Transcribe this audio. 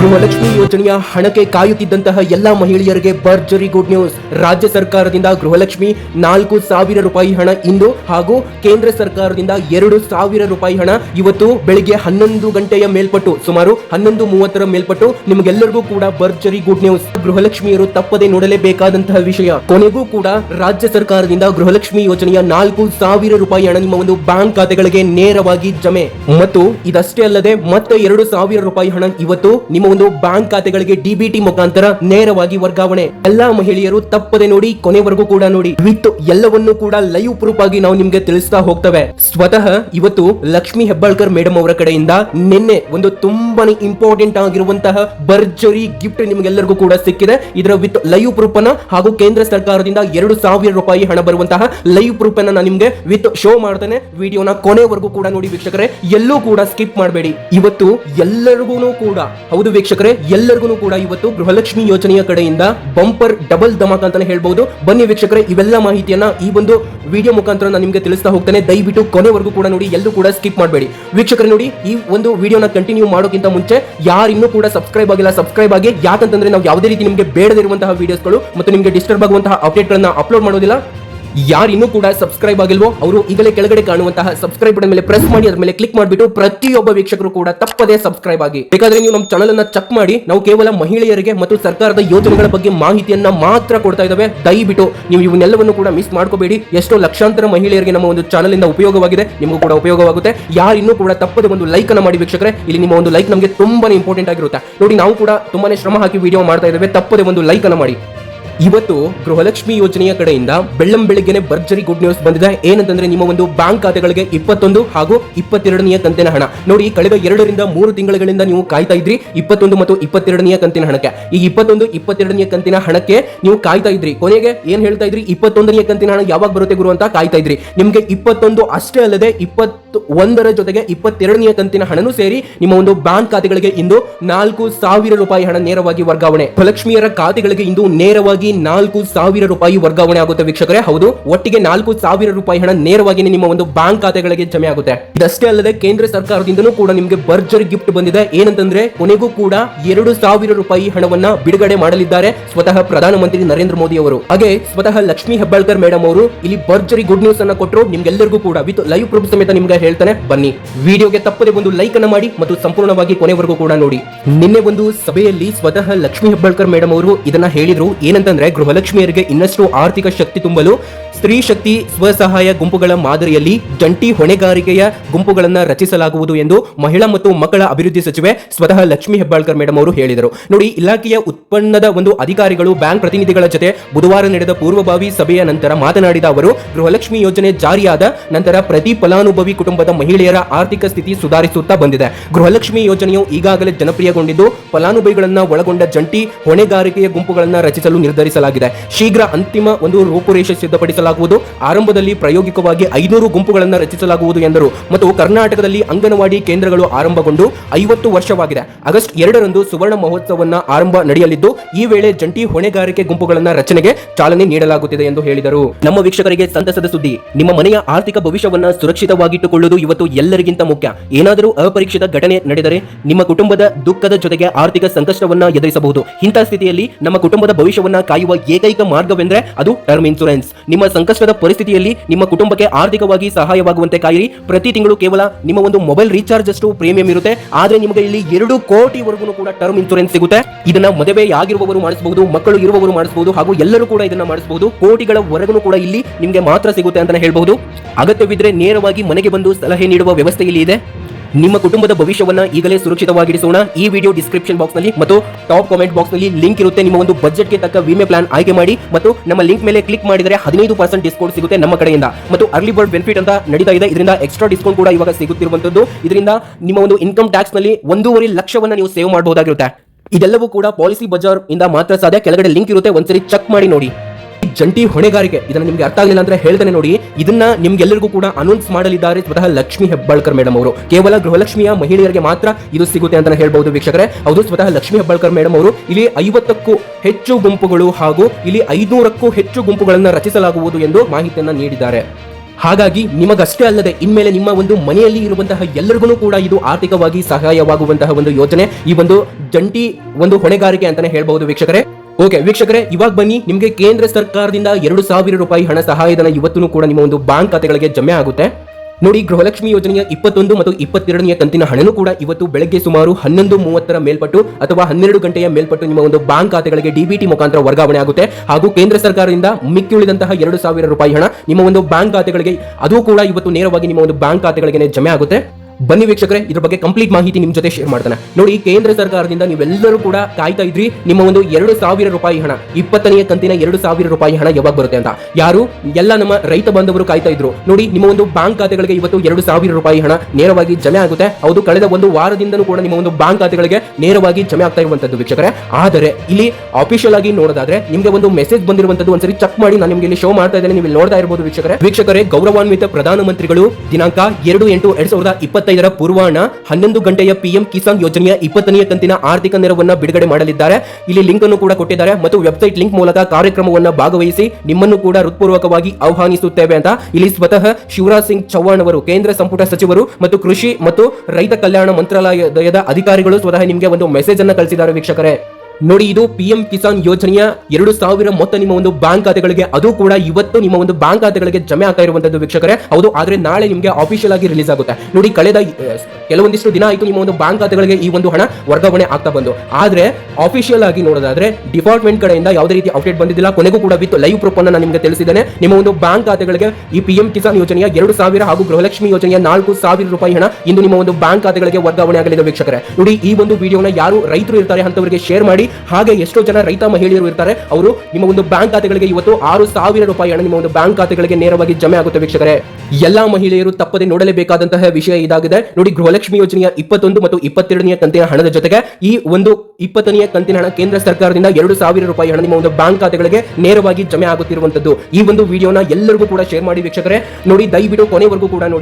ಗೃಹಲಕ್ಷ್ಮಿ ಯೋಜನೆಯ ಹಣಕ್ಕೆ ಕಾಯುತ್ತಿದ್ದಂತಹ ಎಲ್ಲಾ ಮಹಿಳೆಯರಿಗೆ ಭರ್ಜರಿ ಗುಡ್ ನ್ಯೂಸ್ ರಾಜ್ಯ ಸರ್ಕಾರದಿಂದ ಗೃಹಲಕ್ಷ್ಮಿ ನಾಲ್ಕು ಸಾವಿರ ರೂಪಾಯಿ ಹಣ ಇಂದು ಹಾಗೂ ಕೇಂದ್ರ ಸರ್ಕಾರದಿಂದ ಎರಡು ಸಾವಿರ ರೂಪಾಯಿ ಹಣ ಇವತ್ತು ಬೆಳಿಗ್ಗೆ ಹನ್ನೊಂದು ಗಂಟೆಯ ಮೇಲ್ಪಟ್ಟು, ಸುಮಾರು ಹನ್ನೊಂದು ಮೂವತ್ತರ ಮೇಲ್ಪಟ್ಟು ನಿಮಗೆಲ್ಲರಿಗೂ ಕೂಡ ಭರ್ಜರಿ ಗುಡ್ ನ್ಯೂಸ್ ಗೃಹಲಕ್ಷ್ಮಿಯರು ತಪ್ಪದೆ ನೋಡಲೇಬೇಕಾದಂತಹ ವಿಷಯ. ಕೊನೆಗೂ ಕೂಡ ರಾಜ್ಯ ಸರ್ಕಾರದಿಂದ ಗೃಹಲಕ್ಷ್ಮಿ ಯೋಜನೆಯ ನಾಲ್ಕು ಸಾವಿರ ರೂಪಾಯಿ ಹಣ ನಿಮ್ಮ ಒಂದು ಬ್ಯಾಂಕ್ ಖಾತೆಗಳಿಗೆ ನೇರವಾಗಿ ಜಮೆ. ಮತ್ತು ಇದಷ್ಟೇ ಅಲ್ಲದೆ ಮತ್ತೆ ಎರಡು ಸಾವಿರ ರೂಪಾಯಿ ಹಣ ಇವತ್ತು ನಿಮ್ಮ ಒಂದು ಬ್ಯಾಂಕ್ ಖಾತೆಗಳಿಗೆ ಡಿಬಿಟಿ ಮುಖಾಂತರ ನೇರವಾಗಿ ವರ್ಗಾವಣೆ. ಎಲ್ಲಾ ಮಹಿಳೆಯರು ತಪ್ಪದೆ ನೋಡಿ, ಕೊನೆವರೆಗೂ ಕೂಡ ನೋಡಿ. ವಿತ್ ಎಲ್ಲವನ್ನೂ ಕೂಡ ಲೈವ್ ಪ್ರೂಫ್ ಆಗಿ ನಾವು ನಿಮ್ಗೆ ತಿಳಿಸ್ತಾ ಹೋಗ್ತವೆ. ಸ್ವತಃ ಇವತ್ತು ಲಕ್ಷ್ಮಿ ಹೆಬ್ಬಾಳ್ಕರ್ ಮೇಡಮ್ ಅವರ ಕಡೆಯಿಂದ ನಿನ್ನೆ ಒಂದು ತುಂಬಾನೇ ಇಂಪಾರ್ಟೆಂಟ್ ಆಗಿರುವಂತಹ ಭರ್ಜರಿ ಗಿಫ್ಟ್ ನಿಮ್ಗೆಲ್ಲರಿಗೂ ಕೂಡ ಸಿಕ್ಕಿದೆ. ಇದರ ವಿತ್ ಲೈವ್ ಪ್ರೂಫ್ ಅನ್ನ ಹಾಗೂ ಕೇಂದ್ರ ಸರ್ಕಾರದಿಂದ ಎರಡು ಸಾವಿರ ರೂಪಾಯಿ ಹಣ ಬರುವಂತಹ ಲೈವ್ ಪ್ರೂಫ್ ಅನ್ನ ನಾನು ನಿಮ್ಗೆ ವಿತ್ ಶೋ ಮಾಡ್ತೇನೆ. ವಿಡಿಯೋನ ಕೊನೆವರೆಗೂ ಕೂಡ ನೋಡಿ ವೀಕ್ಷಕರೇ, ಎಲ್ಲೂ ಕೂಡ ಸ್ಕಿಪ್ ಮಾಡಬೇಡಿ. ಇವತ್ತು ಎಲ್ಲರಿಗೂ ಕೂಡ, ಹೌದು ವೀಕ್ಷಕರೇ, ಎಲ್ಲರಿಗೂ ಕೂಡ ಇವತ್ತು ಗೃಹಲಕ್ಷ್ಮಿ ಯೋಜನೆಯ ಕಡೆಯಿಂದ ಬಂಪರ್ ಡಬಲ್ ಧಮಾಕ್ ಅಂತಾನೆ ಹೇಳ್ಬಹುದು ಬನ್ನಿ ವೀಕ್ಷಕರೇ, ಇವೆಲ್ಲ ಮಾಹಿತಿಯನ್ನ ಈ ಒಂದು ವಿಡಿಯೋ ಮುಖಾಂತರ ನಾನು ನಿಮಗೆ ತಿಳಿಸ್ತಾ ಹೋಗ್ತೇನೆ. ದಯವಿಟ್ಟು ಕೊನೆವರೆಗೂ ಕೂಡ ನೋಡಿ, ಎಲ್ಲೂ ಕೂಡ ಸ್ಕಿಪ್ ಮಾಡಬೇಡಿ. ವೀಕ್ಷಕರೇ, ನೋಡಿ, ಈ ಒಂದು ವಿಡಿಯೋನ ಕಂಟಿನ್ಯೂ ಮಾಡೋಕ್ಕಿಂತ ಮುಂಚೆ ಯಾರು ಇನ್ನೂ ಕೂಡ ಸಬ್ಸ್ಕ್ರೈಬ್ ಆಗಿಲ್ಲ ಸಬ್ಸ್ಕ್ರೈಬ್ ಆಗಿ ಯಾಕಂತಂದ್ರೆ ನಾವು ಯಾವುದೇ ರೀತಿ ನಿಮಗೆ ಬೇಡದಿರುವಂತಹ ವಿಡಿಯೋಸ್ಗಳು ಮತ್ತು ನಿಮಗೆ ಡಿಸ್ಟರ್ಬ್ ಆಗುವಂತಹ ಅಪ್ಡೇಟ್ಗಳನ್ನ ಅಪ್ಲೋಡ್ ಮಾಡೋದಿಲ್ಲ. ಯಾರು ಇನ್ನೂ ಕೂಡ ಸಬ್ಸ್ಕ್ರೈಬ್ ಆಗಿಲ್ವೋ, ಅವರು ಈಗಲೇ ಕೆಳಗಡೆ ಕಾಣುವಂತಹ ಸಬ್ಸ್ಕ್ರೈಬ್ ಬಟನ್ ಮೇಲೆ ಪ್ರೆಸ್ ಮಾಡಿ ಅದ್ರ ಮೇಲೆ ಕ್ಲಿಕ್ ಮಾಡಿಬಿಟ್ಟು ಪ್ರತಿಯೊಬ್ಬ ವೀಕ್ಷಕರು ಕೂಡ ತಪ್ಪದೇ ಸಬ್ಸ್ಕ್ರೈಬ್ ಆಗಿ. ಬೇಕಾದ್ರೆ ನೀವು ನಮ್ಮ ಚಾನಲ್ ಅನ್ನ ಚೆಕ್ ಮಾಡಿ, ನಾವು ಕೇವಲ ಮಹಿಳೆಯರಿಗೆ ಮತ್ತು ಸರ್ಕಾರದ ಯೋಜನೆಗಳ ಬಗ್ಗೆ ಮಾಹಿತಿಯನ್ನ ಮಾತ್ರ ಕೊಡ್ತಾ ಇದ್ದಾವೆ. ದಯವಿಟ್ಟು ನೀವು ಇವನ್ನೆಲ್ಲವನ್ನು ಕೂಡ ಮಿಸ್ ಮಾಡ್ಕೋಬೇಡಿ. ಎಷ್ಟೋ ಲಕ್ಷಾಂತರ ಮಹಿಳೆಯರಿಗೆ ನಮ್ಮ ಒಂದು ಚಾನಲ್ ಇಂದ ಉಪಯೋಗವಾಗಿದೆ. ನಿಮಗೂ ಕೂಡ ಉಪಯೋಗವಾಗುತ್ತೆ. ಯಾರು ಇನ್ನೂ ಕೂಡ ತಪ್ಪದೆ ಒಂದು ಲೈಕ್ ಅನ್ನ ಮಾಡಿ ವೀಕ್ಷಕರೇ, ಇಲ್ಲಿ ನಿಮ್ಮ ಒಂದು ಲೈಕ್ ನಮಗೆ ತುಂಬಾನೇ ಇಂಪಾರ್ಟೆಂಟ್ ಆಗಿರುತ್ತೆ. ನೋಡಿ, ನಾವು ಕೂಡ ತುಂಬಾನೇ ಶ್ರಮ ಹಾಕಿ ವಿಡಿಯೋ ಮಾಡ್ತಾ ಇದ್ದೇವೆ. ತಪ್ಪದೆ ಒಂದು ಲೈಕ್ ಅನ್ನ ಮಾಡಿ. ಇವತ್ತು ಗೃಹಲಕ್ಷ್ಮಿ ಯೋಜನೆಯ ಕಡೆಯಿಂದ ಬೆಳ್ಳಂ ಬೆಳಿಗ್ಗೆನೆ ಭರ್ಜರಿ ಗುಡ್ ನ್ಯೂಸ್ ಬಂದಿದೆ. ಏನಂತಂದ್ರೆ ನಿಮ್ಮ ಒಂದು ಬ್ಯಾಂಕ್ ಖಾತೆಗಳಿಗೆ ಇಪ್ಪತ್ತೊಂದು ಹಾಗೂ ಇಪ್ಪತ್ತೆರಡನೆಯ ಕಂತಿನ ಹಣ. ನೋಡಿ, ಕಳೆದ ಎರಡರಿಂದ ಮೂರು ತಿಂಗಳುಗಳಿಂದ ನೀವು ಕಾಯ್ತಾ ಇದ್ರಿ. ಇಪ್ಪತ್ತೊಂದು ಮತ್ತು ಇಪ್ಪತ್ತೆರಡನೆಯ ಕಂತಿನ ಹಣಕ್ಕೆ. ಈ ಇಪ್ಪತ್ತೊಂದು, ಇಪ್ಪತ್ತೆರಡನೆಯ ಕಂತಿನ ಹಣಕ್ಕೆ ನೀವು ಕಾಯ್ತಾ ಇದ್ರಿ. ಕೊನೆಗೆ ಏನ್ ಹೇಳ್ತಾ ಇದ್ರಿ? ಇಪ್ಪತ್ತೊಂದನೆಯ ಕಂತಿನ ಹಣ ಯಾವಾಗ ಬರುತ್ತೆ ಗುರು ಅಂತ ಕಾಯ್ತಾ ಇದ್ರಿ. ನಿಮ್ಗೆ ಇಪ್ಪತ್ತೊಂದು ಅಷ್ಟೇ ಅಲ್ಲದೆ ಇಪ್ಪತ್ತು ಒಂದರ ಜೊತೆಗೆ ಇಪ್ಪತ್ತೆರಡನೆಯ ಕಂತಿನ ಹಣನೂ ಸೇರಿ ನಿಮ್ಮ ಒಂದು ಬ್ಯಾಂಕ್ ಖಾತೆಗಳಿಗೆ ಇಂದು ನಾಲ್ಕು ಸಾವಿರ ರೂಪಾಯಿ ಹಣ ನೇರವಾಗಿ ವರ್ಗಾವಣೆ. ಲಕ್ಷ್ಮಿಯರ ಖಾತೆಗಳಿಗೆ ಇಂದು ನೇರವಾಗಿ ನಾಲ್ಕು ಸಾವಿರ ರೂಪಾಯಿ ವರ್ಗಾವಣೆ ಆಗುತ್ತೆ ವೀಕ್ಷಕರೇ. ಹೌದು, ಒಟ್ಟಿಗೆ ನಾಲ್ಕು ಸಾವಿರ ರೂಪಾಯಿ ಹಣ ನೇರವಾಗಿ ನಿಮ್ಮ ಒಂದು ಬ್ಯಾಂಕ್ ಖಾತೆಗಳಿಗೆ ಜಮೆ ಆಗುತ್ತೆ. ಇದಷ್ಟೇ ಅಲ್ಲದೆ ಕೇಂದ್ರ ಸರ್ಕಾರದಿಂದಲೂ ಕೂಡ ನಿಮಗೆ ಭರ್ಜರಿ ಗಿಫ್ಟ್ ಬಂದಿದೆ. ಏನಂತಂದ್ರೆ, ಕೊನೆಗೂ ಕೂಡ ಎರಡು ಸಾವಿರ ರೂಪಾಯಿ ಹಣವನ್ನ ಬಿಡುಗಡೆ ಮಾಡಲಿದ್ದಾರೆ ಸ್ವತಃ ಪ್ರಧಾನಮಂತ್ರಿ ನರೇಂದ್ರ ಮೋದಿ ಅವರು. ಹಾಗೆ ಸ್ವತಃ ಲಕ್ಷ್ಮಿ ಹೆಬ್ಬಾಳ್ಕರ್ ಮೇಡಮ್ ಅವರು ಇಲ್ಲಿ ಭರ್ಜರಿ ಗುಡ್ ನ್ಯೂಸ್ ಅನ್ನ ಕೊಟ್ಟರು ನಿಮ್ಗೆಲ್ಲರಿಗೂ ಕೂಡ. ವಿತ್ ಲೈವ್ ಪ್ರೂಫ್ ಸಮೇತ ನಿಮ್ಗೆ ಹೇಳ್ತಾನೆ. ಬನ್ನಿ. ವಿಡಿಯೋಗೆ ತಪ್ಪದೆ ಒಂದು ಲೈಕ್ ಅನ್ನ ಮಾಡಿ ಮತ್ತು ಸಂಪೂರ್ಣವಾಗಿ ಕೊನೆವರೆಗೂ ಕೂಡ ನೋಡಿ. ನಿನ್ನೆ ಒಂದು ಸಭೆಯಲ್ಲಿ ಸ್ವತಃ ಲಕ್ಷ್ಮಿ ಹೆಬ್ಬಾಳ್ಕರ್ ಮೇಡಮ್ ಅವರು ಇದನ್ನ ಹೇಳಿದ್ರು. ಏನಂತಂದ್ರೆ ಗೃಹಲಕ್ಷ್ಮಿಯರಿಗೆ ಇನ್ನಷ್ಟು ಆರ್ಥಿಕ ಶಕ್ತಿ ತುಂಬಲು ಸ್ತ್ರೀ ಶಕ್ತಿ ಸ್ವಸಹಾಯ ಗುಂಪುಗಳ ಮಾದರಿಯಲ್ಲಿ ಜಂಟಿ ಹೊಣೆಗಾರಿಕೆಯ ಗುಂಪುಗಳನ್ನು ರಚಿಸಲಾಗುವುದು ಎಂದು ಮಹಿಳಾ ಮತ್ತು ಮಕ್ಕಳ ಅಭಿವೃದ್ಧಿ ಸಚಿವೆ ಸ್ವತಃ ಲಕ್ಷ್ಮಿ ಹೆಬ್ಬಾಳ್ಕರ್ ಮೇಡಮ್ ಅವರು ಹೇಳಿದರು. ನೋಡಿ, ಇಲಾಖೆಯ ಉತ್ಪನ್ನದ ಒಂದು ಅಧಿಕಾರಿಗಳು ಬ್ಯಾಂಕ್ ಪ್ರತಿನಿಧಿಗಳ ಜೊತೆ ಬುಧವಾರ ನಡೆದ ಪೂರ್ವಭಾವಿ ಸಭೆಯ ನಂತರ ಮಾತನಾಡಿದ ಅವರು, ಗೃಹಲಕ್ಷ್ಮಿ ಯೋಜನೆ ಜಾರಿಯಾದ ನಂತರ ಪ್ರತಿ ಫಲಾನುಭವಿ ಕುಟುಂಬದ ಮಹಿಳೆಯರ ಆರ್ಥಿಕ ಸ್ಥಿತಿ ಸುಧಾರಿಸುತ್ತಾ ಬಂದಿದೆ. ಗೃಹಲಕ್ಷ್ಮಿ ಯೋಜನೆಯು ಈಗಾಗಲೇ ಜನಪ್ರಿಯಗೊಂಡಿದ್ದು, ಫಲಾನುಭವಿಗಳನ್ನ ಒಳಗೊಂಡ ಜಂಟಿ ಹೊಣೆಗಾರಿಕೆಯ ಗುಂಪುಗಳನ್ನು ರಚಿಸಲು ನಿರ್ಧರಿಸಲಾಗಿದೆ. ಶೀಘ್ರ ಅಂತಿಮ ಒಂದು ರೂಪುರೇಷೆ ಸಿದ್ಧಪಡಿಸಲಾಗುವುದು ಆರಂಭದಲ್ಲಿ ಪ್ರಾಯೋಗಿಕವಾಗಿ ಐನೂರು ಗುಂಪುಗಳನ್ನು ರಚಿಸಲಾಗುವುದು ಎಂದರು. ಮತ್ತು ಕರ್ನಾಟಕದಲ್ಲಿ ಅಂಗನವಾಡಿ ಕೇಂದ್ರಗಳು ಆರಂಭಗೊಂಡು ಐವತ್ತು ವರ್ಷವಾಗಿದೆ. ಆಗಸ್ಟ್ ಎರಡರಂದು ಸುವರ್ಣ ಮಹೋತ್ಸವವನ್ನು ಆರಂಭ ನಡೆಯಲಿದ್ದು, ಈ ವೇಳೆ ಜಂಟಿ ಹೊಣೆಗಾರಿಕೆ ಗುಂಪುಗಳನ್ನು ರಚನೆಗೆ ಚಾಲನೆ ನೀಡಲಾಗುತ್ತಿದೆ ಎಂದು ಹೇಳಿದರು. ನಮ್ಮ ವೀಕ್ಷಕರಿಗೆ ಸಂತಸದ ಸುದ್ದಿ, ನಿಮ್ಮ ಮನೆಯ ಆರ್ಥಿಕ ಭವಿಷ್ಯವನ್ನ ಸುರಕ್ಷಿತವಾಗಿಟ್ಟುಕೊಳ್ಳುವುದು ಇವತ್ತು ಎಲ್ಲರಿಗಿಂತ ಮುಖ್ಯ. ಏನಾದರೂ ಅಪರೀಕ್ಷಿತ ಘಟನೆ ನಡೆದರೆ ನಿಮ್ಮ ಕುಟುಂಬದ ದುಃಖದ ಜೊತೆಗೆ ಆರ್ಥಿಕ ಸಂಕಷ್ಟವನ್ನು ಎದುರಿಸಬಹುದು. ಇಂತಹ ಸ್ಥಿತಿಯಲ್ಲಿ ನಮ್ಮ ಕುಟುಂಬದ ಭವಿಷ್ಯವನ್ನು ಕಾಯುವ ಏಕೈಕ ಮಾರ್ಗವೆಂದರೆ ಅದು ಟರ್ಮ್ ಇನ್ಸೂರೆನ್ಸ್. ನಿಮ್ಮ ಸಂಕಷ್ಟದ ಪರಿಸ್ಥಿತಿಯಲ್ಲಿ ನಿಮ್ಮ ಕುಟುಂಬಕ್ಕೆ ಆರ್ಥಿಕವಾಗಿ ಸಹಾಯವಾಗುವಂತೆ ಕಾಯಿರಿ. ಪ್ರತಿ ತಿಂಗಳು ಕೇವಲ ನಿಮ್ಮ ಒಂದು ಮೊಬೈಲ್ ರೀಚಾರ್ಜ್ ಅಷ್ಟು ಪ್ರೀಮಿಯಂ ಇರುತ್ತೆ. ಆದ್ರೆ ನಿಮಗೆ ಇಲ್ಲಿ ಎರಡು ಕೋಟಿವರೆಗೂ ಕೂಡ ಟರ್ಮ್ ಇನ್ಸೂರೆನ್ಸ್ ಸಿಗುತ್ತೆ. ಇದನ್ನ ಮದುವೆ ಆಗಿರುವವರು ಮಾಡಿಸಬಹುದು, ಮಕ್ಕಳು ಇರುವವರು ಮಾಡಿಸಬಹುದು, ಹಾಗೂ ಎಲ್ಲರೂ ಕೂಡ ಇದನ್ನ ಮಾಡಿಸಬಹುದು. ಕೋಟಿಗಳ ವರೆಗೂ ಕೂಡ ಇಲ್ಲಿ ನಿಮಗೆ ಮಾತ್ರ ಸಿಗುತ್ತೆ ಅಂತಾನೆ ಹೇಳಬಹುದು. ಅಗತ್ಯವಿದ್ರೆ ನೇರವಾಗಿ ಮನೆಗೆ ಬಂದು ಸಲಹೆ ನೀಡುವ ವ್ಯವಸ್ಥೆ ಇಲ್ಲಿ ಇದೆ ನಿಮ್ಮ ಕುಟುಂಬದ ಭವಿಷ್ಯವನ್ನ ಈಗಲೇ ಸುರಕ್ಷಿತವಾಗಿರಿಸೋಣ. ಈ ವಿಡಿಯೋ ಡಿಸ್ಕ್ರಿಪ್ಷನ್ ಬಾಕ್ಸ್ನಲ್ಲಿ ಮತ್ತು ಟಾಪ್ ಕಾಮೆಂಟ್ ಬಾಕ್ಸ್ನಲ್ಲಿ ಲಿಂಕ್ ಇರುತ್ತೆ. ನಿಮ್ಮ ಒಂದು ಬಜೆಟ್ಗೆ ತಕ್ಕ ವಿಮೆ ಪ್ಲಾನ್ ಆಯ್ಕೆ ಮಾಡಿ ಮತ್ತು ನಮ್ಮ ಲಿಂಕ್ ಮೇಲೆ ಕ್ಲಿಕ್ ಮಾಡಿದರೆ ಹದಿನೈದು ಪರ್ಸೆಂಟ್ ಡಿಸ್ಕೌಂಟ್ ಸಿಗುತ್ತೆ ನಮ್ಮ ಕಡೆಯಿಂದ. ಮತ್ತು ಅರ್ಲಿ ಬರ್ಡ್ ಬೆನಿಫಿಟ್ ಅಂತ ನಡೀತಾ ಇದೆ. ಇದರಿಂದ ಎಕ್ಸ್ಟ್ರಾ ಡಿಸ್ಕೌಂಟ್ ಕೂಡ ಇವಾಗ ಸಿಗುತ್ತಿರುವಂತದ್ದು. ಇದರಿಂದ ನಿಮ್ಮ ಒಂದು ಇನ್ಕಮ್ ಟ್ಯಾಕ್ಸ್ನಲ್ಲಿ ಒಂದೂವರೆ ಲಕ್ಷವನ್ನ ನೀವು ಸೇವ್ ಮಾಡಬಹುದಾಗಿರುತ್ತೆ ಇದೆಲ್ಲವೂ ಕೂಡ ಪಾಲಿಸಿ ಬಜಾರ್ ಇಂದ ಮಾತ್ರ ಸಾಧ್ಯ. ಕೆಳಗಡೆ ಲಿಂಕ್ ಇರುತ್ತೆ. ಒಂದ್ಸರಿ ಚೆಕ್ ಮಾಡಿ ನೋಡಿ. ಜಂಟಿ ಹೊಣೆಗಾರಿಕೆ. ಇದನ್ನ ನಿಮ್ಗೆ ಅರ್ಥ ಆಗಲಿಲ್ಲ ಅಂದ್ರೆ ಹೇಳ್ತಾನೆ ನೋಡಿ. ಇದನ್ನ ನಿಮ್ಗೆಲ್ಲರಿಗೂ ಕೂಡ ಅನೌನ್ಸ್ ಮಾಡಲಿದ್ದಾರೆ ಸ್ವತಃ ಲಕ್ಷ್ಮಿ ಹೆಬ್ಬಾಳ್ಕರ್ ಮೇಡಮ್ ಅವರು. ಕೇವಲ ಗೃಹಲಕ್ಷ್ಮಿಯ ಮಹಿಳೆಯರಿಗೆ ಮಾತ್ರ ಇದು ಸಿಗುತ್ತೆ ಅಂತ ಹೇಳ್ಬಹುದು ವೀಕ್ಷಕರೇ. ಹೌದು, ಸ್ವತಃ ಲಕ್ಷ್ಮಿ ಹೆಬ್ಬಾಳ್ಕರ್ ಮೇಡಮ್ ಅವರು ಇಲ್ಲಿ ಐವತ್ತಕ್ಕೂ ಹೆಚ್ಚು ಗುಂಪುಗಳು ಹಾಗೂ ಇಲ್ಲಿ ಐನೂರಕ್ಕೂ ಹೆಚ್ಚು ಗುಂಪುಗಳನ್ನು ರಚಿಸಲಾಗುವುದು ಎಂದು ಮಾಹಿತಿಯನ್ನ ನೀಡಿದ್ದಾರೆ. ಹಾಗಾಗಿ ನಿಮಗಷ್ಟೇ ಅಲ್ಲದೆ ಇನ್ಮೇಲೆ ನಿಮ್ಮ ಒಂದು ಮನೆಯಲ್ಲಿ ಇರುವಂತಹ ಎಲ್ಲರಿಗೂ ಕೂಡ ಇದು ಆರ್ಥಿಕವಾಗಿ ಸಹಾಯವಾಗುವಂತಹ ಒಂದು ಯೋಜನೆ. ಈ ಒಂದು ಜಂಟಿ ಒಂದು ಹೊಣೆಗಾರಿಕೆ ಅಂತಾನೆ ಹೇಳಬಹುದು ವೀಕ್ಷಕರೇ. ಓಕೆ, ವೀಕ್ಷಕರೇ, ಇವಾಗ ಬನ್ನಿ, ನಿಮಗೆ ಕೇಂದ್ರ ಸರ್ಕಾರದಿಂದ ಎರಡು ಸಾವಿರ ರೂಪಾಯಿ ಹಣ ಸಹಾಯಧನ ಇವತ್ತೂ ಕೂಡ ನಿಮ್ಮ ಒಂದು ಬ್ಯಾಂಕ್ ಖಾತೆಗಳಿಗೆ ಜಮೆ ಆಗುತ್ತೆ. ನೋಡಿ, ಗೃಹಲಕ್ಷ್ಮಿ ಯೋಜನೆಯ ಇಪ್ಪತ್ತೊಂದು ಮತ್ತು ಇಪ್ಪತ್ತೆರಡನೆಯ ಕಂತಿನ ಹಣನೂ ಕೂಡ ಇವತ್ತು ಬೆಳಗ್ಗೆ ಸುಮಾರು ಹನ್ನೊಂದು ಮೂವತ್ತರ ಮೇಲ್ಪಟ್ಟು ಅಥವಾ ಹನ್ನೆರಡು ಗಂಟೆಯ ಮೇಲ್ಪಟ್ಟು ನಿಮ್ಮ ಒಂದು ಬ್ಯಾಂಕ್ ಖಾತೆಗಳಿಗೆ ಡಿಬಿಟಿ ಮುಖಾಂತರ ವರ್ಗಾವಣೆ ಆಗುತ್ತೆ. ಹಾಗೂ ಕೇಂದ್ರ ಸರ್ಕಾರದಿಂದ ಮಿಕ್ಕಿಳಿದಂತಹ ಎರಡು ಸಾವಿರ ರೂಪಾಯಿ ಹಣ ನಿಮ್ಮ ಒಂದು ಬ್ಯಾಂಕ್ ಖಾತೆಗಳಿಗೆ, ಅದು ಕೂಡ ಇವತ್ತು ನೇರವಾಗಿ ನಿಮ್ಮ ಒಂದು ಬ್ಯಾಂಕ್ ಖಾತೆಗಳಿಗೆ ಜಮೆ ಆಗುತ್ತೆ. ಬನ್ನಿ ವೀಕ್ಷಕರೇ, ಇದ್ರ ಬಗ್ಗೆ ಕಂಪ್ಲೀಟ್ ಮಾಹಿತಿ ನಿಮ್ ಜೊತೆ ಶೇರ್ ಮಾಡ್ತಾನೆ. ನೋಡಿ, ಕೇಂದ್ರ ಸರ್ಕಾರದಿಂದ ನೀವೆಲ್ಲರೂ ಕೂಡ ಕಾಯ್ತಾ ಇದ್ರಿ, ನಿಮ್ಮ ಒಂದು ಎರಡು ಸಾವಿರ ರೂಪಾಯಿ ಹಣ, ಇಪ್ಪತ್ತನೆಯ ಕಂತಿನ ಎರಡು ಸಾವಿರ ರೂಪಾಯಿ ಹಣ ಯಾವಾಗ ಬರುತ್ತೆ ಅಂತ. ಯಾರು? ಎಲ್ಲ ನಮ್ಮ ರೈತ ಬಾಂಧವರು ಕಾಯ್ತಾ ಇದ್ರು. ನೋಡಿ, ನಿಮ್ಮ ಒಂದು ಬ್ಯಾಂಕ್ ಖಾತೆಗಳಿಗೆ ಇವತ್ತು ಎರಡು ಸಾವಿರ ರೂಪಾಯಿ ಹಣ ನೇರವಾಗಿ ಜಮೆ ಆಗುತ್ತೆ. ಹೌದು, ಕಳೆದ ಒಂದು ವಾರದಿಂದಲೂ ಕೂಡ ನಿಮ್ಮ ಒಂದು ಬ್ಯಾಂಕ್ ಖಾತೆಗಳಿಗೆ ನೇರವಾಗಿ ಜಮೆ ಆಗ್ತಾ ಇರುವಂತದ್ದು ವೀಕ್ಷಕರೇ. ಆದರೆ, ಇಲ್ಲಿ ಅಫಿಷಿಯಲ್ ಆಗಿ ನೋಡೋದಾದ್ರೆ, ನಿಮಗೆ ಒಂದು ಮೆಸೇಜ್ ಬಂದಿರುವಂತದ್ದು ಒಂದ್ಸರಿ ಚೆಕ್ ಮಾಡಿ, ನಾನು ನಿಮಗೆ ಇಲ್ಲಿ ಶೋ ಮಾಡ್ತಾ ಇದ್ದೇನೆ ನೀವು ನೋಡ್ತಾ ಇರಬಹುದು ವೀಕ್ಷಕರೇ. ವೀಕ್ಷಕರೇ, ಗೌರವಾನ್ವಿತ ಪ್ರಧಾನಮಂತ್ರಿಗಳು, ದಿನಾಂಕ ಎರಡು ಎಂಟು ಎರಡ್ ಸಾವಿರದ ಇಪ್ಪತ್ತೈದರ ಪೂರ್ವಾಣ ಹನ್ನೊಂದು ಗಂಟೆಯ ಪಿಎಂ ಕಿಸಾನ್ ಯೋಜನೆಯ ಇಪ್ಪತ್ತನೆಯ ಕಂತಿನ ಆರ್ಥಿಕ ನೆರವನ್ನು ಬಿಡುಗಡೆ ಮಾಡಲಿದ್ದಾರೆ. ಇಲ್ಲಿ ಲಿಂಕ್ ಅನ್ನು ಕೂಡ ಕೊಟ್ಟಿದ್ದಾರೆ ಮತ್ತು ವೆಬ್ಸೈಟ್ ಲಿಂಕ್ ಮೂಲಕ ಕಾರ್ಯಕ್ರಮವನ್ನು ಭಾಗವಹಿಸಿ ನಿಮ್ಮನ್ನು ಕೂಡ ಹೃತ್ಪೂರ್ವಕವಾಗಿ ಆಹ್ವಾನಿಸುತ್ತೇವೆ ಅಂತ ಇಲ್ಲಿ ಸ್ವತಃ ಶಿವರಾಜ್ ಸಿಂಗ್ ಚೌಹಾಣ್ ಅವರು, ಕೇಂದ್ರ ಸಂಪುಟ ಸಚಿವರು ಮತ್ತು ಕೃಷಿ ಮತ್ತು ರೈತ ಕಲ್ಯಾಣ ಮಂತ್ರಾಲಯದ ಅಧಿಕಾರಿಗಳು ಸ್ವತಃ ನಿಮಗೆ ಒಂದು ಮೆಸೇಜ್ ಅನ್ನು ಕಳಿಸಿದ್ದಾರೆ ವೀಕ್ಷಕರೇ. ನೋಡಿ, ಇದು ಪಿಎಂ ಕಿಸಾನ್ ಯೋಜನೆಯ ಎರಡು ಸಾವಿರ ಮೊತ್ತ ನಿಮ್ಮ ಒಂದು ಬ್ಯಾಂಕ್ ಖಾತೆಗಳಿಗೆ. ಅದು ಕೂಡ ಇವತ್ತು ನಿಮ್ಮ ಒಂದು ಬ್ಯಾಂಕ್ ಖಾತೆಗಳಿಗೆ ಜಮೆ ಆಗ್ತಾ ಇರುವಂತದ್ದು ವೀಕ್ಷಕರೇ. ಹೌದು, ಆದ್ರೆ ನಾಳೆ ನಿಮಗೆ ಆಫಿಷಿಯಲ್ ಆಗಿ ರಿಲೀಸ್ ಆಗುತ್ತೆ. ನೋಡಿ, ಕಳೆದ ಕೆಲವೊಂದಿಷ್ಟು ದಿನ ಆಯಿತು ನಿಮ್ಮ ಒಂದು ಬ್ಯಾಂಕ್ ಖಾತೆಗಳಿಗೆ ಈ ಒಂದು ಹಣ ವರ್ಗಾವಣೆ ಆಗ್ತಾ ಬಂದು. ಆದ್ರೆ ಆಫಿಷಿಯಲ್ ಆಗಿ ನೋಡೋದಾದ್ರೆ ಡಿಪಾರ್ಟ್ಮೆಂಟ್ ಕಡೆಯಿಂದ ಯಾವುದೇ ರೀತಿ ಅಪ್ಡೇಟ್ ಬಂದಿದ್ದಿಲ್ಲ. ಕೊನೆಗೂ ಕೂಡ ಬಿತ್ತು ಲೈವ್ ಪ್ರೂಫ್ ಅನ್ನು ನಾನು ನಿಮಗೆ ತಿಳಿಸಿದ್ದೇನೆ. ನಿಮ್ಮ ಒಂದು ಬ್ಯಾಂಕ್ ಖಾತೆಗಳಿಗೆ ಈ ಪಿಎಂ ಕಿಸಾನ್ ಯೋಜನೆಯ ಎರಡು ಸಾವಿರ ಹಾಗೂ ಗೃಹಲಕ್ಷ್ಮಿ ಯೋಜನೆಯ ನಾಲ್ಕು ಸಾವಿರ ರೂಪಾಯಿ ಹಣ ಇಂದು ನಿಮ್ಮ ಒಂದು ಬ್ಯಾಂಕ್ ಖಾತೆಗಳಿಗೆ ವರ್ಗಾವಣೆ ಆಗಲಿದೆ ವೀಕ್ಷಕರೇ. ನೋಡಿ, ಈ ಒಂದು ವಿಡಿಯೋನ ಯಾರು ರೈತರು ಇರ್ತಾರೆ ಅಂತವರಿಗೆ ಶೇರ್ ಮಾಡಿ ಹಾಗೆ ಎಷ್ಟೋ ಜನ ರೈತ ಮಹಿಳೆಯರು ಇರ್ತಾರೆ. ಅವರು ನಿಮ್ಮ ಒಂದು ಬ್ಯಾಂಕ್ ಖಾತೆಗಳಿಗೆ ಇವತ್ತು ಆರು ಸಾವಿರ ರೂಪಾಯಿ ಹಣ ನಿಮ್ಮ ಒಂದು ಬ್ಯಾಂಕ್ ಖಾತೆಗಳಿಗೆ ನೇರವಾಗಿ ಜಮೆ ಆಗುತ್ತೆ ವೀಕ್ಷಕರೇ. ಎಲ್ಲಾ ಮಹಿಳೆಯರು ತಪ್ಪದೆ ನೋಡಲೇಬೇಕಾದಂತಹ ವಿಷಯ ಇದಾಗಿದೆ. ನೋಡಿ, ಗೃಹಲಕ್ಷ್ಮಿ ಯೋಜನೆಯ ಇಪ್ಪತ್ತೊಂದು ಮತ್ತು ಇಪ್ಪತ್ತೆರಡನೆಯ ಕಂತಿನ ಹಣದ ಜೊತೆಗೆ ಈ ಒಂದು ಇಪ್ಪತ್ತನೆಯ ಕಂತಿನ ಹಣ ಕೇಂದ್ರ ಸರ್ಕಾರದಿಂದ ಎರಡು ಸಾವಿರ ರೂಪಾಯಿ ಹಣ ನಿಮ್ಮ ಒಂದು ಬ್ಯಾಂಕ್ ಖಾತೆಗಳಿಗೆ ನೇರವಾಗಿ ಜಮೆ ಆಗುತ್ತಿರುವಂತದ್ದು. ಈ ಒಂದು ವಿಡಿಯೋನ ಎಲ್ಲರಿಗೂ ಕೂಡ ಶೇರ್ ಮಾಡಿ ವೀಕ್ಷಕರೇ. ನೋಡಿ, ದಯವಿಟ್ಟು ಕೊನೆವರೆಗೂ ಕೂಡ ನೋಡಿ.